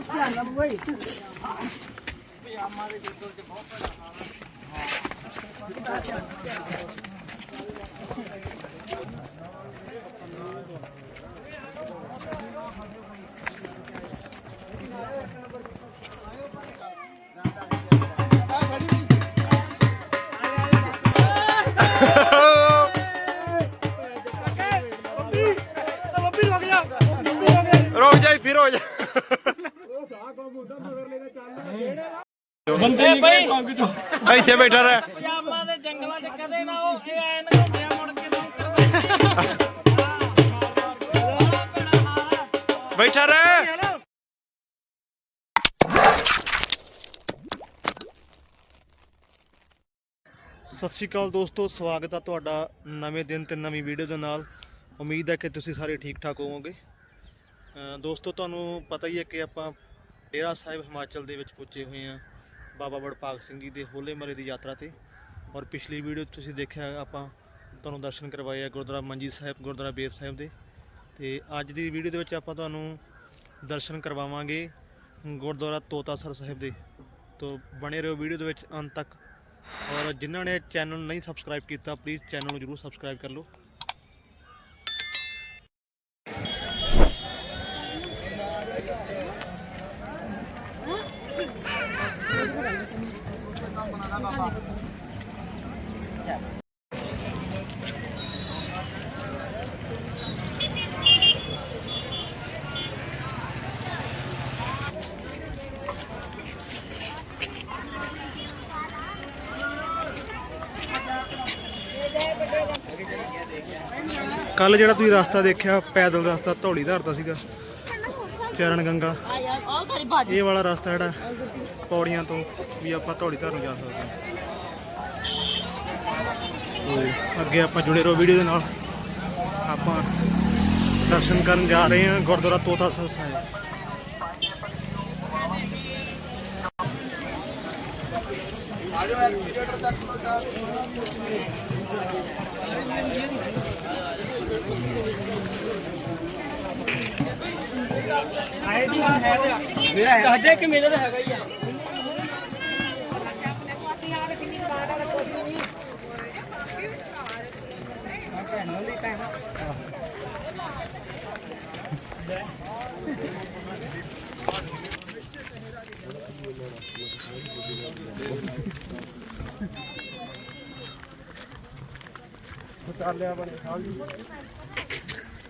ਰੁਕ ਜਾ ਫਿਰ ਹੋ ਜਾ ਬੰਦੇ ਬਈ ਇੱਥੇ ਬੈਠਾ ਰਹਿ। ਪਜਾਮਾ ਦੇ ਜੰਗਲਾਂ 'ਚ ਕਦੇ ਨਾ ਉਹ ਇਹ ਐਨ ਹੁੰਦੇ ਆ ਮੁੜ ਕੇ ਨੌਕਰ ਬੈਠਾ ਰਹਿ। ਸਤਿ ਸ਼੍ਰੀ ਅਕਾਲ ਦੋਸਤੋ ਸਵਾਗਤ ਹੈ ਤੁਹਾਡਾ ਨਵੇਂ ਦਿਨ ਤੇ ਨਵੀਂ ਵੀਡੀਓ ਦੇ ਨਾਲ। ਉਮੀਦ ਹੈ ਕਿ ਤੁਸੀਂ ਸਾਰੇ ਠੀਕ ਠਾਕ ਹੋਵੋਗੇ। ਦੋਸਤੋ ਤੁਹਾਨੂੰ ਪਤਾ ਹੀ ਹੈ ਕਿ ਆਪਾਂ ਡੇਰਾ ਸਾਹਿਬ ਹਿਮਾਚਲ ਦੇ ਵਿੱਚ ਪਹੁੰਚੇ ਹੋਏ ਹਾਂ। ਬਾਬਾ ਵਡਭਾਗ ਸਿੰਘ ਜੀ ਦੇ ਹੋਲੇ ਮਹੱਲੇ ਦੀ ਯਾਤਰਾ ਤੇ। ਔਰ ਪਿਛਲੀ ਵੀਡੀਓ 'ਚ ਤੁਸੀਂ ਦੇਖਿਆ, ਆਪਾਂ ਤੁਹਾਨੂੰ ਦਰਸ਼ਨ ਕਰਵਾਏ ਆ ਗੁਰਦੁਆਰਾ ਮੰਜੀ ਸਾਹਿਬ, ਗੁਰਦੁਆਰਾ ਬੇਰ ਸਾਹਿਬ ਦੇ। ਤੇ ਅੱਜ ਦੀ ਵੀਡੀਓ ਦੇ ਵਿੱਚ ਆਪਾਂ ਤੁਹਾਨੂੰ ਦਰਸ਼ਨ ਕਰਵਾਵਾਂਗੇ ਗੁਰਦੁਆਰਾ ਤੋਤਾਸਰ ਸਾਹਿਬ ਦੇ। ਤੋਂ ਬਣੇ ਰਹੋ ਵੀਡੀਓ ਦੇ ਵਿੱਚ ਅੰਤ ਤੱਕ। ਔਰ ਜਿਨ੍ਹਾਂ ਨੇ ਚੈਨਲ ਨਹੀਂ ਸਬਸਕ੍ਰਾਈਬ ਕੀਤਾ ਪਲੀਜ਼ ਚੈਨਲ ਨੂੰ ਜਰੂਰ ਸਬਸਕ੍ਰਾਈਬ ਕਰ ਲਓ। ਕੱਲ ਜਿਹੜਾ ਤੁਸੀਂ ਰਸਤਾ ਦੇਖਿਆ, ਪੈਦਲ ਰਸਤਾ, ਧੌਲੀ ਧਾਰ ਦਾ ਸੀਗਾ। ਚਰਨ ਗੰਗਾ। ਇਹ ਵਾਲਾ ਰਸਤਾ ਜਿਹੜਾ, ਪੌੜੀਆਂ ਤੋਂ ਵੀ ਆਪਾਂ ਧੌਲੀ ਧਰ ਨੂੰ ਜਾ ਸਕਦੇ ਹਾਂ। ਅੱਗੇ ਆਪਾਂ ਜੁੜੇ ਰਹੋ ਵੀਡੀਓ ਦੇ ਨਾਲ। ਆਪਾਂ ਦਰਸ਼ਨ ਕਰਨ ਜਾ ਰਹੇ ਹਾਂ ਗੁਰਦੁਆਰਾ ਤੋਤਾ ਸਿੰਘ ਸਾਹਿਬ। ਹਜੇ ਕਿ ਮੇਰੇ ਦਾ ਹੈਗਾ ਹੀ ਆ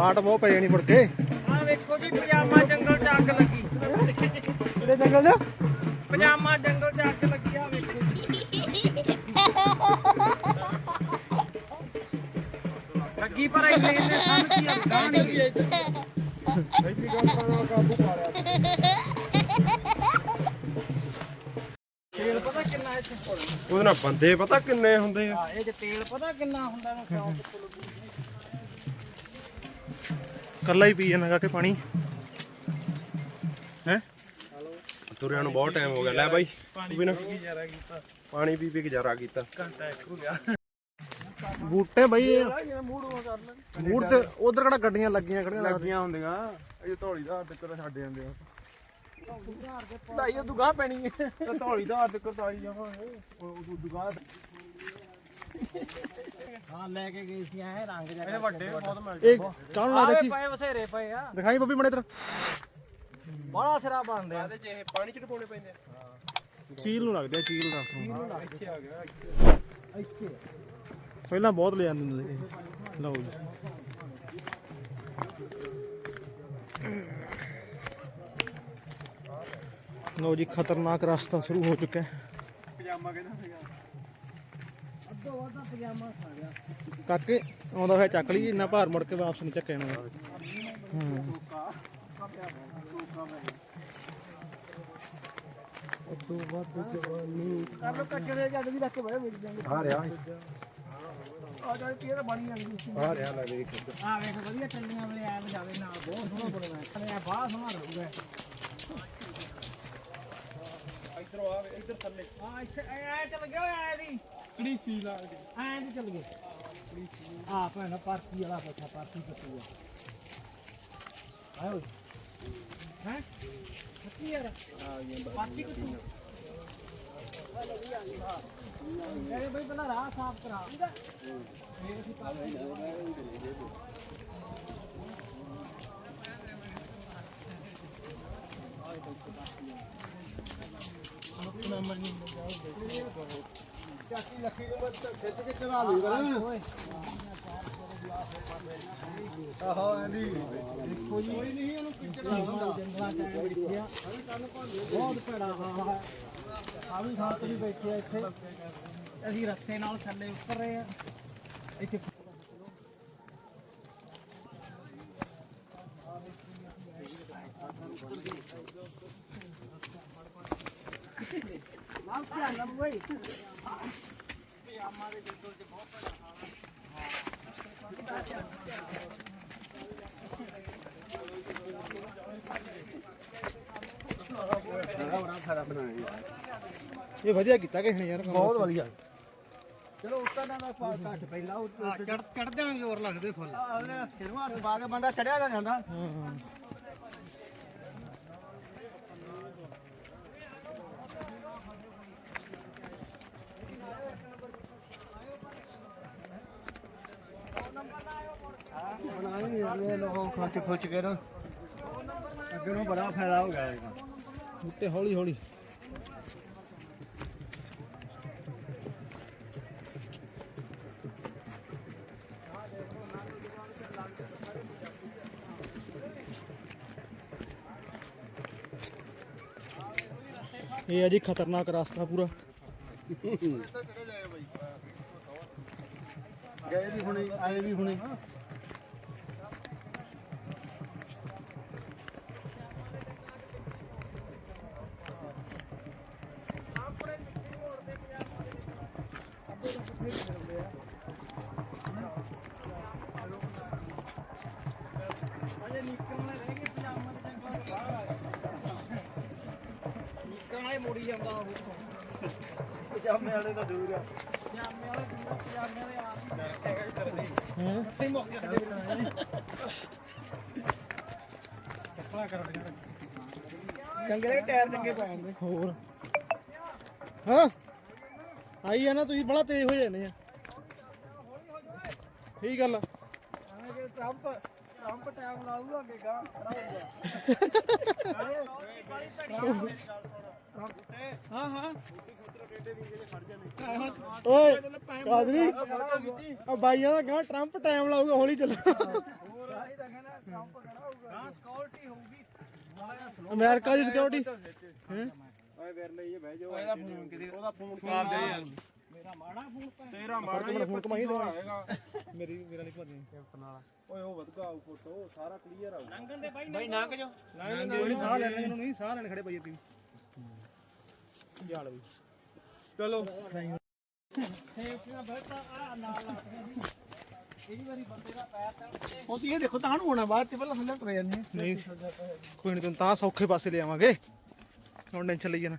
ਵਾਟ ਬਹੁਤ ਪੈ ਜਾਣੀ ਮੁੜ ਕੇ। ਆ ਵੇਖੋ ਜੀ ਪਜਾਮਾ ਜੰਗਲ 'ਚ ਅੱਗ ਲੱਗੀ। ਕਿਹੜੇ ਜੰਗਲ ਦਾ ਪਜਾਮਾ ਜੰਗਲ 'ਚ ਅੱਗ ਲੱਗੀ ਆ ਵੇਖੋ ਲੱਗੀ ਪਰ ਇੰਨੇ ਇੰਨੇ ਸਾਨੂੰ ਕੀ ਅੱਗਾ ਨਹੀਂ ਇੱਧਰ ਤੇਲ ਪਤਾ ਕਿੰਨਾ ਇੱਥੇ ਉਹਦੇ ਨਾਲ ਬੰਦੇ ਪਤਾ ਕਿੰਨੇ ਹੁੰਦੇ ਆ? ਇਹ ਤੇਲ ਪਤਾ ਕਿੰਨਾ ਹੁੰਦਾ ਨੂੰ ਕਿਉਂ ਕੱਲਾ ਹੀ ਪੀ ਜਾਣਾ ਕਿ ਪਾਣੀ। ਹੈ? ਤੁਰਿਆਂ ਨੂੰ ਬਹੁਤ ਟਾਈਮ ਹੋ ਗਿਆ। ਲੈ ਬਾਈ ਤੂੰ ਵੀ ਨਾ ਪਾਣੀ ਪੀ ਪੀ ਗੁਜ਼ਾਰਾ ਕੀਤਾ। ਬੂਟੇ ਬਈ ਬੂਟ ਤੇ ਉਧਰ ਕਿਹੜਾ ਗੱਡੀਆਂ ਲੱਗੀਆਂ ਖੜੀਆਂ ਲੱਗੀਆਂ ਹੁੰਦੀਆਂ। ਇਹ ਧੌਲੀ ਦਾ ਤੇ ਕਰ ਛੱਡ ਜਾਂਦੇ ਆ। ਉਹ ਦੁਗਾ ਪੈਣੀ ਹੈ ਤੇ ਧੌਲੀ ਦਾ ਤੇ ਕਰ ਤਾਈ ਜਾਵਾਂਗੇ ਉਹ ਦੁਕਾਨ ਹਾਂ ਲੈ ਕੇ ਗਏ ਸੀ ਐ ਰੰਗ ਜਿਹਾ ਇਹ ਵੱਡੇ ਬਹੁਤ ਮਿਲ ਇਹ ਕਾਹਨੂੰ ਲੱਗਦਾ ਆਵੇ ਸੀ ਪਏ ਬਥੇਰੇ ਪਏ ਆ। ਦਿਖਾਈ ਬੱਬੀ ਮੜੇ ਤਰ ਬੜਾ ਸਿਰਾ ਬਣਦੇ ਆ। ਤੇ ਜੇ ਇਹ ਪਾਣੀ ਚ ਡਪਾਉਣੇ ਪੈਂਦੇ ਆ। ਚੀਲ ਨੂੰ ਲੱਗਦਾ ਚੀਲ ਦਾ ਇੱਥੇ ਆ ਗਿਆ ਇੱਥੇ। ਪਹਿਲਾਂ ਬਹੁਤ ਲੈ ਜਾਂਦੇ ਹੁੰਦੇ ਸੀ। ਲਓ ਜੀ। ਲਓ ਜੀ ਖਤਰਨਾਕ ਰਸਤਾ ਸ਼ੁਰੂ ਹੋ ਚੁੱਕਾ ਹੈ ਪਜਾਮਾ ਕਹਿੰਦਾ। ਤਾਂ ਗਿਆ ਕਾਕੇ ਆਉਂਦਾ ਹੋਇਆ ਚੱਕ ਲਈ ਇੰਨਾ ਭਾਰ ਮੁੜ ਕੇ ਵਾਪਸ ਨਹੀਂ ਚੱਕਿਆ ਜਾਣਾ ਹੂੰ ਕਰ ਲੋ ਕੱਚੇ ਦੇ। ਜੱਗ ਵੀ ਰੱਖ ਕੇ ਬੜੇ ਵੇਚ ਜਾਂਗੇ ਆ ਰਿਹਾ ਆ ਜਾ ਪੀਏ ਤਾਂ ਬਣੀ ਜਾਂਦੀ ਆ ਰਿਹਾ ਲੈ ਵੇਖ ਆ ਵੇਖ ਵਧੀਆ ਚੱਲੀਆਂ ਵੇਲੇ ਐ ਵਜਾਵੇ ਨਾ ਬਹੁਤ ਸੋਹਣਾ ਬਣਦਾ ਹੈ ਬਾਹਰ ਸੋਹਣਾ ਰਹੂਗਾ ਇਧਰੋਂ ਆ ਇਧਰ ਥੱਲੇ। ਆ ਇੱਥੇ ਐ ਚੱਲ ਗਿਆ ਓਏ ਐ ਦੀ ਕਿਹੜੀ ਸੀ ਲੱਗਦੀ ਐ ਦੀ ਚੱਲ ਗਏ। ਆ ਭੈਣਾ ਪਾਰਟੀ ਵਾਲਾ ਬੈਠਾ ਪਾਰਟੀ ਕੱਟੂ ਆ। ਆਇਓ ਹੈ? ਸੱਚੀ ਯਾਰ। ਪਾਰਟੀ ਕੱਟੂ। ਮੇਰੇ ਬਈ ਪਹਿਲਾਂ ਰਾਹ ਸਾਫ਼ ਕਰਾ। ਮੇਰੇ ਸੀ ਪਾਰਟੀ ਜੰਗਲਾਂ ਚ ਐਂ ਬੈਠੇ ਆ ਬਹੁਤ ਭੈੜਾ ਹਾਲ ਹੈ ਆ ਵੀ ਸਾਥ ਵੀ ਬੈਠੇ ਆ ਇੱਥੇ। ਅਸੀਂ ਰੱਸੇ ਨਾਲ ਥੱਲੇ ਉੱਤਰ ਰਹੇ ਆ। ਇੱਥੇ ਬਈ। ਇਹ ਵਧੀਆ ਕੀਤਾ ਕਿਸੇ ਨੇ ਯਾਰ ਬਹੁਤ ਵਧੀਆ। ਚਲੋ ਉੱਤਰ ਦਾ ਦਾ ਘੱਟ ਪਹਿਲਾਂ ਉੱਤਰ ਚੜ ਚੜਦੇ ਆਂ ਜ਼ੋਰ ਲੱਗਦੇ ਫੁੱਲ। ਅਗਲੇ ਸਿਰੋਂ ਹੱਥ ਪਾ ਕੇ ਬੰਦਾ ਚੜਿਆ ਜਾਂਦਾ। ਹਾਂ ਹਾਂ। ਬਣਾ ਨਹੀਂ ਲੋਕ ਖੱਚ ਖੁੱਚ ਕੇ ਨਾ ਅੱਗੇ ਨੂੰ ਬੜਾ ਫਾਇਦਾ ਹੋ ਗਿਆ ਇਹਦਾ ਉੱਤੇ ਹੌਲੀ ਹੌਲੀ ਇਹ ਹੈ ਜੀ ਖਤਰਨਾਕ ਰਸਤਾ ਪੂਰਾ। ਗਏ ਵੀ ਹੁਣੇ, ਆਏ ਵੀ ਹੁਣੇ ਮੋੜੀ ਜਾਂਦਾ ਉਹ ਪਜਾਮੇ ਵਾਲੇ ਤਾਂ ਦੂਰ ਆ ਪਜਾਮੇ ਵਾਲੇ ਪਜਾਮੇ ਵਾਲੇ ਆ ਹਾਂ ਸੇ ਮੁੱਕ ਗਿਆ ਚੰਗੇ ਟਾਇਰ ਚੰਗੇ ਪੈ ਜਾਂਦੇ। ਹੋਰ। ਹਾਂ। ਆਈ ਆ ਨਾ ਤੁਸੀਂ ਬੜਾ ਤੇਜ਼ ਹੋ ਜਾਂਦੇ ਆ। ਠੀਕ ਗੱਲ ਆ। ਐਵੇਂ ਟਰੰਪ ਟਰੰਪ ਟਾਈਮ ਲਾਊਗਾ ਅੱਗੇ ਗਾਂ ਖੜਾ ਹਾਂ ਹਾਂ ਓਏ ਕਾਦਰੀ। ਆ ਬਾਈਆਂ ਦਾ ਗਾਂ ਟਰੰਪ ਟਾਈਮ ਲਾਊਗਾ ਹੌਲੀ ਚੱਲ। ਅਮਰੀਕਾ ਦੀ ਸਿਕਿਉਰਿਟੀ ਓਏ ਵੀਰ ਲਈ ਇਹ ਬਹਿ ਜਾਓ। ਉਹਦਾ ਫੋਨ ਕਿਤੇ ਉਹਦਾ ਫੋਨ ਕਾਲ ਦੇ ਯਾਰ। ਮੇਰਾ ਮਾੜਾ ਫੋਨ ਤੇਰਾ ਮਾੜਾ ਮੇਰਾ ਫੋਨ ਘੁਮਾਈ ਦੇ ਆਏਗਾ। ਮੇਰੀ ਮੇਰਾ ਨਹੀਂ ਭੱਜਣੀ ਕੈਪਟਨ ਵਾਲਾ ਓਏ ਉਹ ਵਧਗਾ ਆਊ ਫੋਟੋ ਸਾਰਾ ਕਲੀਅਰ ਆਊ ਲੰਘਣ ਦੇ ਬਾਈ ਬਾਈ ਨਾ ਕਜੋ ਨਹੀਂ ਸਾਹ ਲੈਣ ਨੂੰ ਨਹੀਂ ਸਾਹ ਲੈਣ ਖੜੇ ਪਈ ਤੀ ਜਾਲ ਵੀ। ਚਲੋ। ਆ ਨਾਲ ਕਈ ਵਾਰੀ ਇਹ ਦੇਖੋ ਤਾਂ ਨੂੰ ਹੋਣਾ ਬਾਅਦ ਚ ਪਹਿਲਾਂ ਥੱਲੇ ਤੁਰੇ ਜਾਂਦੇ ਨਹੀਂ, ਕੋਈ ਨਹੀਂ, ਤੈਨੂੰ ਤਾਂ ਸੌਖੇ ਪਾਸੇ ਲੈ ਆਵਾਂਗੇ। ਹੁਣ ਟੈਨਸ਼ਨ ਲਈ ਜਾਣਾ।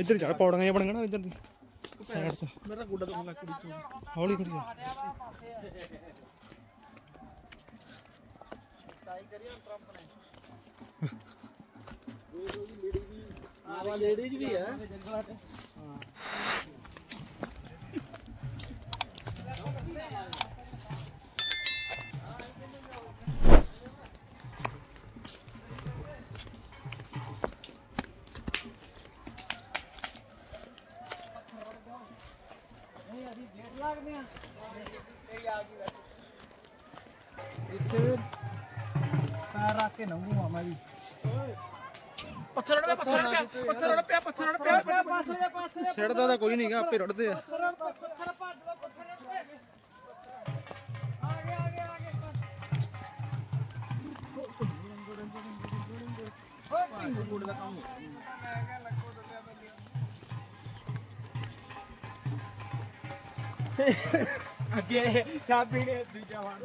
ਇੱਧਰ ਜਾ ਪੌੜੀਆਂ ਜਿਹੀਆਂ ਬਣੀਆਂ ਨਾ ਦੀ। ਸਾਈਡ ਤੋਂ। ਮੇਰਾ ਗੁੱਡਾ ਤੋਂ ਲੱਗ ਕੁੜੀ ਤੋਂ ਹੌਲੀ ਕਰੀ ਜਾ। ਆਵਾ ਲੇਡੀਜ਼ ਵੀ ਹੈ ਨਹੀਂ ਇਸੇ ਪੈਰ ਰੱਖ ਕੇ ਨੰਗੂ ਮਾਮਾ ਜੀ। ਪੱਥਰ ਅੜ ਪਿਆ ਪੱਥਰ ਅੜ ਪਿਆ ਪੱਥਰ ਅੜ ਪਿਆ ਪੱਥਰ ਅੜ ਪਿਆ ਪਾਸੇ ਦੇ ਪਾਸੇ ਦੇ ਸਿੜਦਾ ਤਾਂ ਕੋਈ ਨਹੀਂਗਾ ਆਪੇ ਰੜਦੇ ਆ। ਪੱਥਰ ਪੱਥਰ ਭੱਜ ਲਓ ਪੱਥਰ ਆ ਗਏ ਆ ਗਏ ਆ ਗਏ ਅੱਗੇ ਸਾਹ ਪੀਣੇ ਦੂਜਾ ਵਾਰ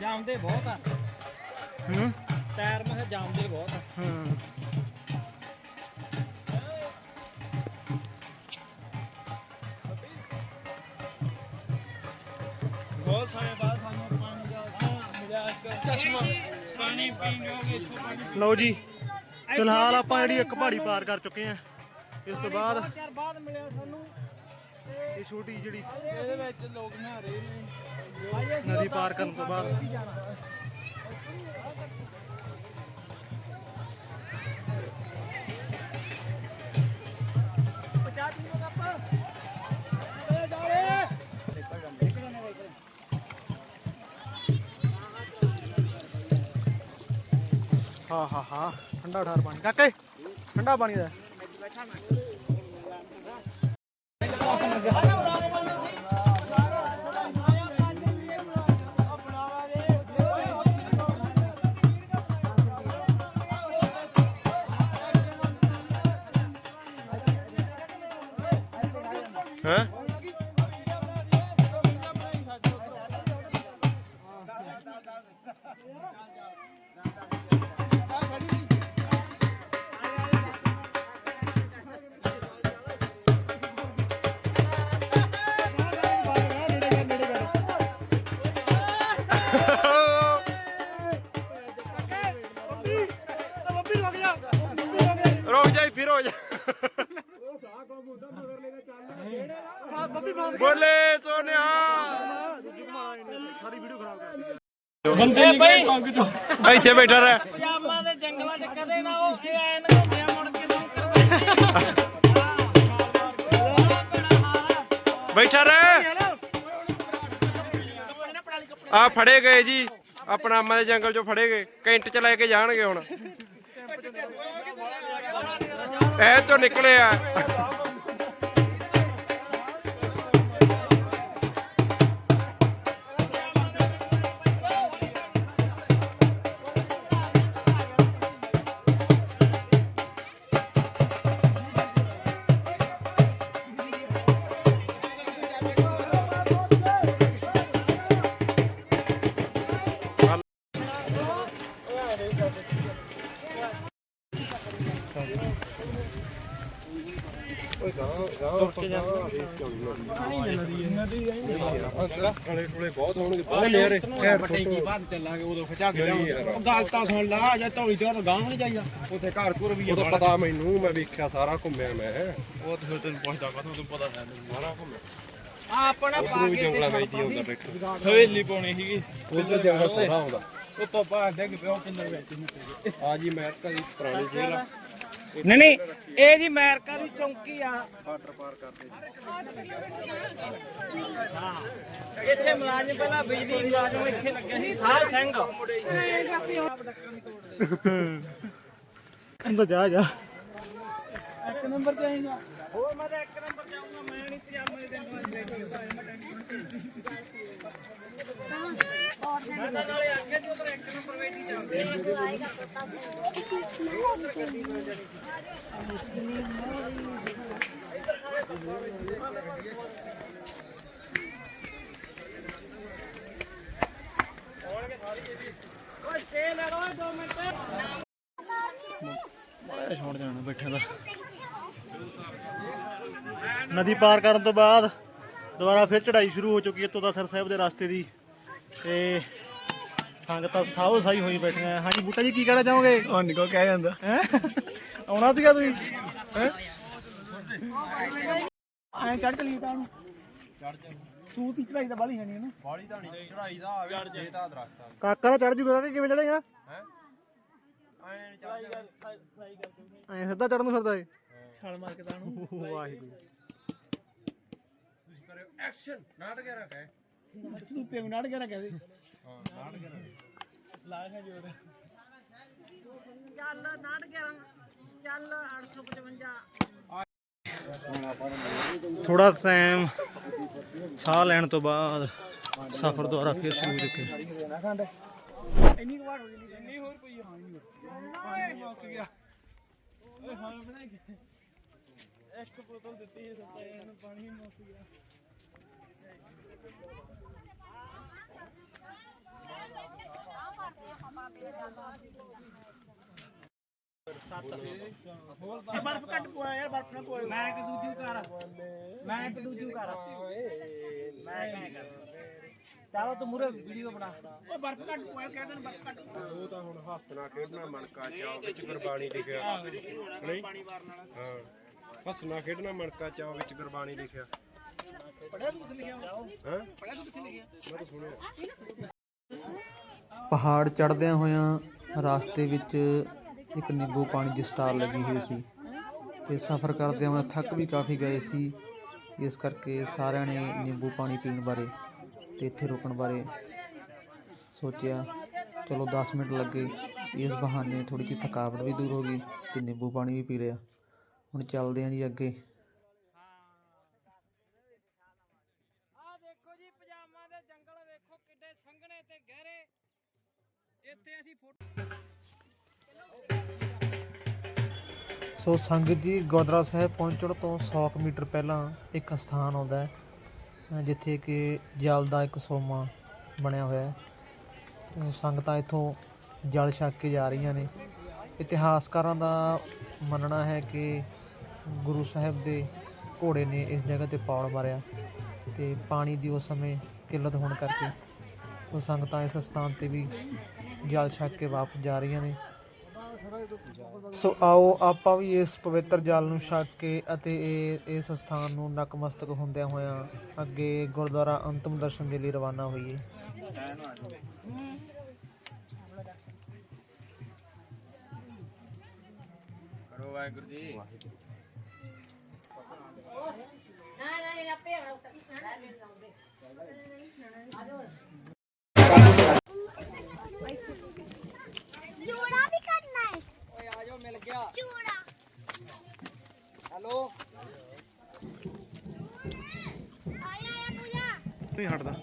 ਜਾਮਦੇ ਬਹੁਤ ਆ। ਹੂੰ। ਟਾਇਰ ਮੈਂ ਕਿਹਾ ਜਾਮਦੇ ਬਹੁਤ ਆ। ਹੂੰ। ਬਹੁਤ ਸਮੇਂ ਬਾਅਦ ਸਾਨੂੰ ਪਾਣੀ ਦਾ ਮਿਲਿਆ ਇੱਕ ਚਸ਼ਮਾ। ਪਾਣੀ ਪੀਣ ਜੋਗੇ ਇੱਥੋਂ ਪਾਣੀ ਲਓ ਜੀ ਫਿਲਹਾਲ ਆਪਾਂ ਜਿਹੜੀ ਇੱਕ ਪਹਾੜੀ ਪਾਰ ਕਰ ਚੁੱਕੇ ਆ ਇਸ ਤੋਂ ਬਾਅਦ ਬਾਅਦ ਮਿਲਿਆ ਸਾਨੂੰ। ਇਹ ਛੋਟੀ ਜਿਹੜੀ ਇਹਦੇ ਵਿੱਚ ਲੋਕ ਨਹਾ ਰਹੇ ਨੇ। ਨਦੀ ਪਾਰ ਕਰਨ ਤੋਂ ਬਾਅਦ। ਹਾਂ ਹਾਂ ਹਾਂ। ਠੰਡਾ ਠਾਰ ਪਾਣੀ। ਕਾਕੇ ਠੰਡਾ ਪਾਣੀ ਦਾ। ਰੁਕ ਜਾਈ ਫਿਰ ਹੋ ਜਾ। ਬੋਲੇ ਸੋਨਿਆ। ਸਾਰੀ ਵੀਡੀਓ ਖਰਾਬ ਕਰ ਦਿੱਤੀ ਬੰਦੇ ਬਈ ਇੱਥੇ ਬੈਠਾ ਰਹਿ। ਪਜਾਮਾ ਦੇ ਜੰਗਲਾਂ 'ਚ ਕਦੇ ਨਾ ਉਹ ਇਹ ਐਨ ਹੁੰਦੇ ਆ ਮੁੜ ਕੇ ਨੌਕਰ ਬੰਦੇ ਬੈਠਾ ਰਹਿ। ਆ ਫੜੇ ਗਏ ਜੀ ਆਪਣਾ ਅੰਮਾ ਦੇ ਜੰਗਲ ਚੋਂ ਫੜੇ ਗਏ ਕੈਂਟ ਚ ਲੈ ਕੇ ਜਾਣਗੇ ਹੁਣ। ਇਹ ਚੋਂ ਨਿਕਲੇ ਬਹੁਤ ਨੇਰੇ ਪਟੇਗੀ ਬਾਅਦ ਚੱਲਾਂਗੇ ਉਦੋਂ ਖਿਚਾ ਕੇ ਉਹ ਗੱਲ ਤਾਂ ਸੁਣ ਲਾ ਜਾਂ ਧੌਲੀ ਤੇ ਉਹ ਗਾਂਵ ਨਹੀਂ ਜਾਈਦਾ ਉੱਥੇ ਘਰ ਘੁਰ ਵੀ ਆ ਉਹ ਤਾਂ ਪਤਾ ਮੈਨੂੰ ਮੈਂ ਵੇਖਿਆ ਸਾਰਾ ਘੁੰਮਿਆ ਮੈਂ। ਉਹ ਤੇ ਫਿਰ ਤੈਨੂੰ ਪੁੱਛਦਾ ਕਾ ਤੈਨੂੰ ਪਤਾ ਹੈ ਸਾਰਾ ਘੁੰਮਿਆ। ਆ ਆਪਣਾ ਉਧਰੋਂ ਵੀ ਜੰਗਲਾ ਵੇਚਦੀ ਹੁੰਦਾ ਟਰੈਕਟਰ ਹਵੇਲੀ ਪਾਉਣੀ ਸੀਗੀ। ਉਧਰ ਜੰਗਲ ਪੂਰਾ ਆਉਂਦਾ ਉਹ ਪਾਪਾ ਡਿੱਗ ਪਿਆ ਉਹ ਕਿੰਨੇ ਵਿੱਚ ਆ ਜੀ ਮੈਂ ਤਾਂ ਦੀ ਪੁਰਾਣੀ ਜੇਲ੍ਹ ਆ। ਨਹੀਂ ਨਹੀਂ ਇਹ ਜੀ ਅਮਰੀਕਾ ਦੀ ਚੌਂਕੀ ਆ। ਬਾਰਡਰ ਪਾਰ ਕਰਦੇ ਹਾਂ ਇੱਥੇ ਮੁਲਾਜ਼ਮ ਪਹਿਲਾਂ ਬਿਜਲੀ ਮੁਲਾਜ਼ਮ ਇੱਥੇ ਲੱਗੇ ਸੀ ਸਾਰ ਸਿੰਘ। ਅੰਦਰ ਜਾ। ਜਾ ਇੱਕ ਨੰਬਰ ਤੇ ਆਏਗਾ ਹੋਰ ਮੈਂ ਤਾਂ ਇੱਕ ਨੰਬਰ ਜਾਊਂਗਾ ਮੈਂ ਨਹੀਂ ਪਜਾਮੇ ਦੇ ਦਿਨ ਵਾਲੀ ਬੈਠੀ ਮੈਂ ਤਾਂ ਮਾੜਾ ਛੋੜ ਜਾਣਾ ਬੈਠੇ ਦਾ। ਨਦੀ ਪਾਰ ਕਰਨ ਤੋਂ ਬਾਅਦ ਦੁਬਾਰਾ ਫਿਰ ਚੜ੍ਹਾਈ ਸ਼ੁਰੂ ਹੋ ਚੁੱਕੀ ਹੈ ਤੋਦਾਸਰ ਸਾਹਿਬ ਦੇ ਰਸਤੇ ਦੀ। ਤੇ ਸੰਗਤਾਂ ਸਾਹੋ ਸਾਈ ਹੋਈ ਬੈਠੀਆਂ ਹੈ। ਹਾਂਜੀ ਬੂਟਾ ਜੀ ਕੀ ਕਹਿਣਾ ਚਾਹੋਗੇ? ਉਹ ਨਿਕੋ ਕਹਿ ਜਾਂਦਾ। ਹੈ? ਆਉਣਾ ਸੀਗਾ ਤੁਸੀਂ? ਹੈ? ਐਂ ਚੜ ਚਲੀ ਤਾਂ ਚੜ ਜਾ ਤੂੰ ਤੀ ਚੜਾਈ ਤਾਂ ਬਾਲੀ ਹੈ ਨਹੀਂ ਨਾ ਬਾਲੀ ਤਾਂ ਨਹੀਂ ਚੜਾਈ ਦਾ ਆਵੇ ਜੇ ਤਾਂ ਦਰਖਤ ਆ। ਕਾਕਾ ਦਾ ਚੜ ਜੂਗਾ ਕਿ ਕਿਵੇਂ ਚੜੇਗਾ ਐ ਸਿੱਧਾ ਚੜਨ ਨੂੰ ਫਿਰਦਾ ਏ ਛਾਲ ਮਾਰ ਕੇ ਤਾਂ ਵਾਹਿਗੁਰੂ। ਐਕਸ਼ਨ। ਨਾਟਕ ਯਾਰਾ ਕਹੇ ਤੇ ਨਾੜ ਕੇ ਰੱਖਿਆ ਸੀ ਚੱਲ 911 ਚੱਲ 855 ਥੋੜਾ ਟਾਈਮ ਸਾਹ ਲੈਣ ਤੋਂ ਬਾਅਦ ਸਫ਼ਰ ਦੁਆਰਾ ਫਿਰ ਸ਼ੁਰੂ ਕਰਕੇ ਇੰਨੀ ਵਾਰ ਹੋ ਗਈ ਇੰਨੀ ਹੋਰ ਕੋਈ ਹਾਂ ਨਹੀਂ ਪਾਣੀ ਮੁੱਕ ਗਿਆ। ਓਏ ਹਾਂ ਬਣਾ ਕੇ ਇੱਕ ਬੋਤਲ ਦਿੱਤੀ ਸੀ ਸੱਤਾ ਇਹਨੂੰ ਪਾਣੀ ਮੁੱਕ ਗਿਆ। ਬਰਫ ਕੱਟ ਪੋਇਆ ਯਾਰ ਬਰਫ ਨਾ ਪੋਇਆ ਮੈਂ ਇੱਕ ਦੂਜੀ ਕਰ ਮੈਂ ਇੱਕ ਦੂਜੀ ਕਰ ਮੈਂ ਕਿਵੇਂ ਕਰ। ਚਲੋ ਤੂੰ ਮੂਰੇ ਵੀਡੀਓ ਬਣਾ। ਓਏ ਬਰਫ ਕੱਟ ਪੋਇਆ ਕਹਿ ਦੇਣ ਬਰਫ ਕੱਟ ਉਹ ਤਾਂ ਹੁਣ ਹੱਸਣਾ ਖੇਡਣਾ ਮਨਕਾ ਚਾਓ ਵਿੱਚ ਗੁਰਬਾਣੀ ਲਿਖਿਆ। ਨਹੀਂ? ਪਾਣੀ ਮਾਰਨ ਵਾਲਾ ਹਾਂ। ਹੱਸਣਾ ਖੇਡਣਾ ਮਨਕਾ ਚਾਓ ਵਿੱਚ ਗੁਰਬਾਣੀ ਲਿਖਿਆ। ਪੜਿਆ ਤੂੰ ਕਿੱਥੇ ਲਿਖਿਆ? ਹਾਂ? ਪੜਿਆ ਤੂੰ ਕਿੱਥੇ ਲਿਖਿਆ? ਮੈਂ ਤਾਂ ਸੁਣਿਆ। ਪਹਾੜ ਚੜਦਿਆਂ ਹੋਇਆਂ ਰਾਸਤੇ ਵਿੱਚ ਇੱਕ ਨਿੰਬੂ ਪਾਣੀ ਦੀ ਸਟਾਰ ਲੱਗੀ ਹੋਈ ਸੀ ਤੇ ਸਫ਼ਰ ਕਰਦਿਆਂ ਹੋਇਆਂ ਥੱਕ ਵੀ ਕਾਫੀ ਗਏ ਸੀ। ਇਸ ਕਰਕੇ ਸਾਰਿਆਂ ਨੇ ਨਿੰਬੂ ਪਾਣੀ ਪੀਣ ਬਾਰੇ ਤੇ ਇੱਥੇ ਰੁਕਣ ਬਾਰੇ ਸੋਚਿਆ। ਚਲੋ 10 ਮਿੰਟ ਲੱਗੇ। ਇਸ ਬਹਾਨੇ ਥੋੜੀ ਜਿਹੀ ਥਕਾਵਟ ਵੀ ਦੂਰ ਹੋ ਗਈ ਤੇ ਨਿੰਬੂ ਪਾਣੀ ਵੀ ਪੀ ਲਿਆ। ਹੁਣ ਚੱਲਦੇ ਆਂ ਜੀ ਅੱਗੇ। ਸੋ ਸੰਗਤ ਜੀ ਗੁਰਦੁਆਰਾ ਸਾਹਿਬ ਪਹੁੰਚਣ ਤੋਂ 100 ਕੁ ਮੀਟਰ ਪਹਿਲਾਂ ਇੱਕ ਸਥਾਨ ਆਉਂਦਾ ਹੈ, ਜਿੱਥੇ ਕਿ ਜਲ ਦਾ ਇੱਕ ਸੋਮਾ ਬਣਿਆ ਹੋਇਆ ਹੈ। ਸੰਗਤਾਂ ਇੱਥੋਂ ਜਲ ਛਕ ਕੇ ਜਾ ਰਹੀਆਂ ਨੇ। ਇਤਿਹਾਸਕਾਰਾਂ ਦਾ ਮੰਨਣਾ ਹੈ ਕਿ ਗੁਰੂ ਸਾਹਿਬ ਦੇ ਘੋੜੇ ਨੇ ਇਸ ਜਗ੍ਹਾ ਤੇ ਪੌੜ ਮਾਰਿਆ ਤੇ ਪਾਣੀ ਦੀ ਉਸ ਸਮੇਂ ਕਿੱਲਤ ਹੋਣ ਕਰਕੇ ਉਹ ਸੰਗਤਾਂ ਇਸ ਸਥਾਨ ਤੇ ਵੀ ਜਲ ਛਕ ਕੇ ਵਾਪਸ ਜਾ ਰਹੀਆਂ ਨੇ। ਸੋ ਆਓ ਆਪਾਂ ਵੀ ਇਸ ਪਵਿੱਤਰ ਜਲ ਨੂੰ ਛਕ ਕੇ ਅਤੇ ਇਹ ਇਸ ਸਥਾਨ ਨੂੰ ਨਕਮਸਤਕ ਹੁੰਦਿਆਂ ਹੋਇਆਂ ਅੱਗੇ ਗੁਰਦੁਆਰਾ ਅੰਤਮ ਦਰਸ਼ਨ ਦੇ ਲਈ ਰਵਾਨਾ ਹੋਈਏ। ਕਰੋ ਵਾਹਿਗੁਰੂ ਜੀ। ਨਾ ਨਾ ਇਹ ਆਪੇ ਆਉਣਾ। ਜੂੜਾ ਵੀ ਕਰਨਾ ਹੈ ਓਏ ਆ ਜਾਓ ਮਿਲ ਗਿਆ ਜੂੜਾ ਹੈਲੋ ਆਇਆ ਆਇਆ ਪੂਜਾ ਨਹੀਂ ਹਟਦਾ।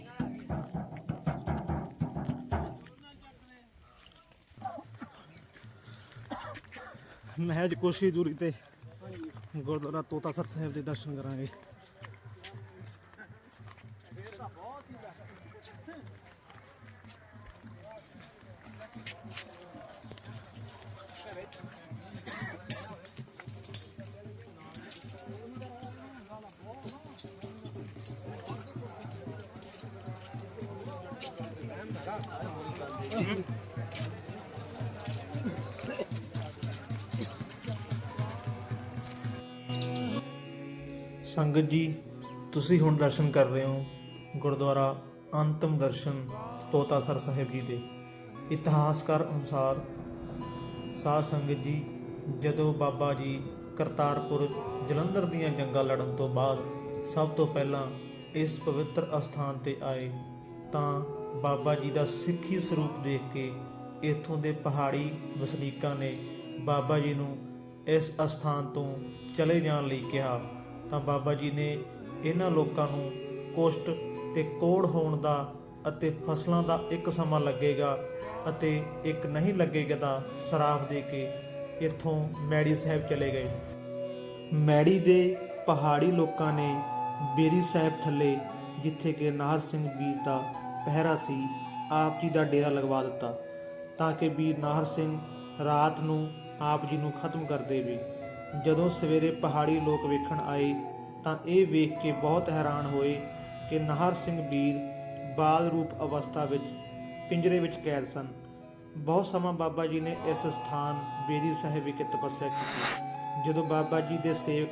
ਮਹਿਜ ਕੋਸ਼ੀ ਦੂਰੀ ਤੇ ਗੁਰਦੁਆਰਾ ਤੋਤਾਸਰ ਸਾਹਿਬ ਦੇ ਦਰਸ਼ਨ ਕਰਾਂਗੇ। ਸੰਗਤ ਜੀ, ਤੁਸੀਂ ਹੁਣ ਦਰਸ਼ਨ ਕਰ ਰਹੇ ਹੋ ਗੁਰਦੁਆਰਾ ਅੰਤਮ ਦਰਸ਼ਨ ਤੋਤਾਸਰ ਸਾਹਿਬ ਜੀ ਦੇ। ਇਤਿਹਾਸਕਾਰ ਅਨੁਸਾਰ ਸਾਧ ਸੰਗਤ ਜੀ, ਜਦੋਂ ਬਾਬਾ ਜੀ ਕਰਤਾਰਪੁਰ ਜਲੰਧਰ ਦੀਆਂ ਜੰਗਾਂ ਲੜਨ ਤੋਂ ਬਾਅਦ ਸਭ ਤੋਂ ਪਹਿਲਾਂ ਇਸ ਪਵਿੱਤਰ ਅਸਥਾਨ ਤੇ ਆਏ, ਤਾਂ ਬਾਬਾ ਜੀ ਦਾ ਸਿੱਖੀ ਸਰੂਪ ਦੇਖ ਕੇ ਇੱਥੋਂ ਦੇ ਪਹਾੜੀ ਵਸਨੀਕਾਂ ਨੇ ਬਾਬਾ ਜੀ ਨੂੰ ਇਸ ਅਸਥਾਨ ਤੋਂ ਚਲੇ ਜਾਣ ਲਈ ਕਿਹਾ। ਤਾਂ ਬਾਬਾ ਜੀ ਨੇ ਇਹਨਾਂ ਲੋਕਾਂ ਨੂੰ ਕੁਸ਼ਟ ਤੇ ਕੋੜ ਹੋਣ ਦਾ ਅਤੇ ਫਸਲਾਂ ਦਾ ਇੱਕ ਸਮਾਂ ਲੱਗੇਗਾ ਅਤੇ ਇੱਕ ਨਹੀਂ ਲੱਗੇਗਾ ਦਾ ਸਰਾਪ ਦੇ ਕੇ ਇੱਥੋਂ ਮੈੜੀ ਸਾਹਿਬ ਚਲੇ ਗਏ। ਮੈੜੀ ਦੇ ਪਹਾੜੀ ਲੋਕਾਂ ਨੇ ਬੇਰੀ ਸਾਹਿਬ ਥੱਲੇ, ਜਿੱਥੇ ਕਿ ਨਾਹਰ ਸਿੰਘ ਵੀਰ ਦਾ ਪਹਿਰਾ ਸੀ, ਆਪ ਜੀ ਦਾ ਡੇਰਾ ਲਗਵਾ ਦਿੱਤਾ, ਤਾਂ ਕਿ ਵੀਰ ਨਾਹਰ ਸਿੰਘ ਰਾਤ ਨੂੰ ਆਪ ਜੀ ਨੂੰ ਖਤਮ ਕਰ ਦੇਵੇ। ਜਦੋਂ ਸਵੇਰੇ ਪਹਾੜੀ ਲੋਕ ਵੇਖਣ ਆਏ, ਤਾਂ ਇਹ ਵੇਖ ਕੇ ਬਹੁਤ ਹੈਰਾਨ ਹੋਏ ਕਿ ਨਾਹਰ ਸਿੰਘ ਵੀਰ ਬਾਲ ਰੂਪ ਅਵਸਥਾ ਵਿੱਚ ਪਿੰਜਰੇ ਵਿੱਚ ਕੈਦ ਸਨ। ਬਹੁਤ ਸਮਾਂ ਬਾਬਾ ਜੀ ਨੇ ਇਸ ਸਥਾਨ ਬੇਰੀ ਸਾਹਿਬ ਵਿਖੇ ਤਪੱਸਿਆ ਕੀਤੀ। ਜਦੋਂ ਬਾਬਾ ਜੀ ਦੇ ਸੇਵਕ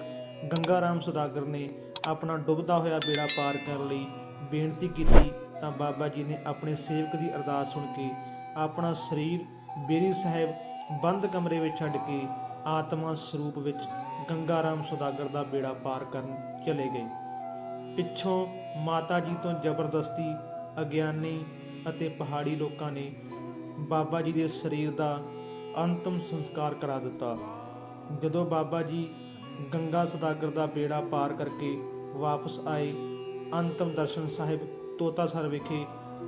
ਗੰਗਾ ਰਾਮ ਸੁਦਾਗਰ ਨੇ ਆਪਣਾ ਡੁੱਬਦਾ ਹੋਇਆ ਬੇੜਾ ਪਾਰ ਕਰਨ ਲਈ ਬੇਨਤੀ ਕੀਤੀ ਤਾਂ ਬਾਬਾ ਜੀ ਨੇ ਆਪਣੇ ਸੇਵਕ ਦੀ ਅਰਦਾਸ ਸੁਣ ਕੇ, ਆਪਣਾ ਸਰੀਰ ਬੇਰੀ ਸਾਹਿਬ ਬੰਦ ਕਮਰੇ ਵਿੱਚ ਛੱਡ ਕੇ ਆਤਮਾ ਸਰੂਪ ਵਿੱਚ ਗੰਗਾ ਰਾਮ ਸੁਦਾਗਰ ਦਾ ਬੇੜਾ ਪਾਰ ਕਰਨ ਚਲੇ ਗਏ। ਪਿੱਛੋਂ ਮਾਤਾ ਜੀ ਤੋਂ ਜ਼ਬਰਦਸਤੀ, ਅਗਿਆਨੀ ਅਤੇ ਪਹਾੜੀ ਲੋਕਾਂ ਨੇ ਬਾਬਾ ਜੀ ਦੇ ਸਰੀਰ ਦਾ ਅੰਤਮ ਸੰਸਕਾਰ ਕਰਾ ਦਿੱਤਾ। ਜਦੋਂ ਬਾਬਾ ਜੀ ਗੰਗਾ ਸਦਾਗਰ ਦਾ ਬੇੜਾ ਪਾਰ ਕਰਕੇ ਵਾਪਸ ਆਏ, ਅੰਤਮ ਦਰਸ਼ਨ ਸਾਹਿਬ ਤੋਤਾਸਰ ਵਿਖੇ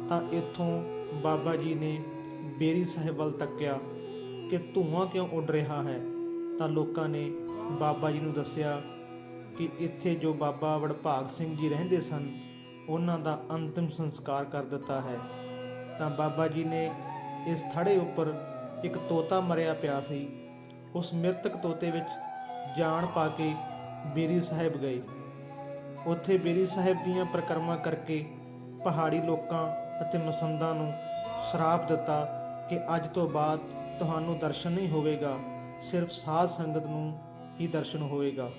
ਤਾਂ ਇੱਥੋਂ ਬਾਬਾ ਜੀ ਨੇ ਬੇਰੀ ਸਾਹਿਬ ਵੱਲ ਤੱਕਿਆ ਕਿ ਧੂਆਂ ਕਿਉਂ ਉੱਡ ਰਿਹਾ ਹੈ? ਤਾਂ ਲੋਕਾਂ ਨੇ ਬਾਬਾ ਜੀ ਨੂੰ ਦੱਸਿਆ ਕਿ ਇੱਥੇ ਜੋ ਬਾਬਾ ਵਡਭਾਗ ਸਿੰਘ ਜੀ ਰਹਿੰਦੇ ਸਨ, ਉਹਨਾਂ ਦਾ ਅੰਤਿਮ ਸੰਸਕਾਰ ਕਰ ਦਿੱਤਾ ਹੈ। ਤਾਂ ਬਾਬਾ ਜੀ ਨੇ ਇਸ ਥੜੇ ਉੱਪਰ ਇੱਕ ਤੋਤਾ ਮਰਿਆ ਪਿਆ ਸੀ। ਉਸ ਮ੍ਰਿਤਕ ਤੋਤੇ ਵਿੱਚ ਜਾਨ ਪਾ ਕੇ ਬੇਰੀ ਸਾਹਿਬ ਗਏ। ਉੱਥੇ ਬੇਰੀ ਸਾਹਿਬ ਦੀਆਂ ਪ੍ਰਕਰਮਾਂ ਕਰਕੇ ਪਹਾੜੀ ਲੋਕਾਂ ਅਤੇ ਮਸੰਦਾਂ ਨੂੰ ਸ਼ਰਾਪ ਦਿੱਤਾ ਕਿ ਅੱਜ ਤੋਂ ਬਾਅਦ ਤੁਹਾਨੂੰ ਦਰਸ਼ਨ ਨਹੀਂ ਹੋਵੇਗਾ, ਸਿਰਫ ਸਾਧ ਸੰਗਤ ਨੂੰ ਹੀ ਦਰਸ਼ਨ ਹੋਵੇਗਾ।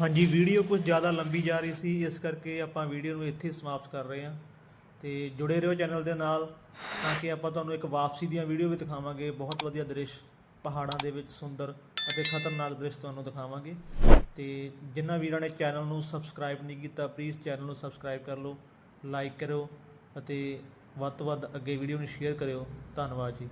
ਹਾਂਜੀ, ਵੀਡੀਓ ਕੁਝ ਜ਼ਿਆਦਾ ਲੰਬੀ ਜਾ ਰਹੀ ਸੀ, ਇਸ ਕਰਕੇ ਆਪਾਂ ਵੀਡੀਓ ਨੂੰ ਇੱਥੇ ਸਮਾਪਤ ਕਰ ਰਹੇ ਹਾਂ। ਤੇ ਜੁੜੇ ਰਹੋ ਚੈਨਲ ਦੇ ਨਾਲ। ਤਾਂ ਕਿ ਆਪਾਂ ਤੁਹਾਨੂੰ ਇੱਕ ਵਾਪਸੀ ਦੀਆਂ ਵੀਡੀਓ ਵੀ ਦਿਖਾਵਾਂਗੇ। ਬਹੁਤ ਵਧੀਆ ਦ੍ਰਿਸ਼ ਪਹਾੜਾਂ ਦੇ ਵਿੱਚ ਸੁੰਦਰ ਅਤੇ ਖਤਰਨਾਕ ਦ੍ਰਿਸ਼ ਤੁਹਾਨੂੰ ਦਿਖਾਵਾਂਗੇ। ਤੇ ਜਿਨ੍ਹਾਂ ਵੀਰਾਂ ਨੇ ਚੈਨਲ ਨੂੰ ਸਬਸਕ੍ਰਾਈਬ ਨਹੀਂ ਕੀਤਾ ਪਲੀਜ਼ ਚੈਨਲ ਨੂੰ ਸਬਸਕ੍ਰਾਈਬ ਕਰ ਲਓ ਲਾਈਕ ਕਰੋ ਅਤੇ ਵੱਧ ਤੋਂ ਵੱਧ ਅੱਗੇ ਵੀਡੀਓ ਨੂੰ ਸ਼ੇਅਰ ਕਰਿਓ। ਧੰਨਵਾਦ ਜੀ।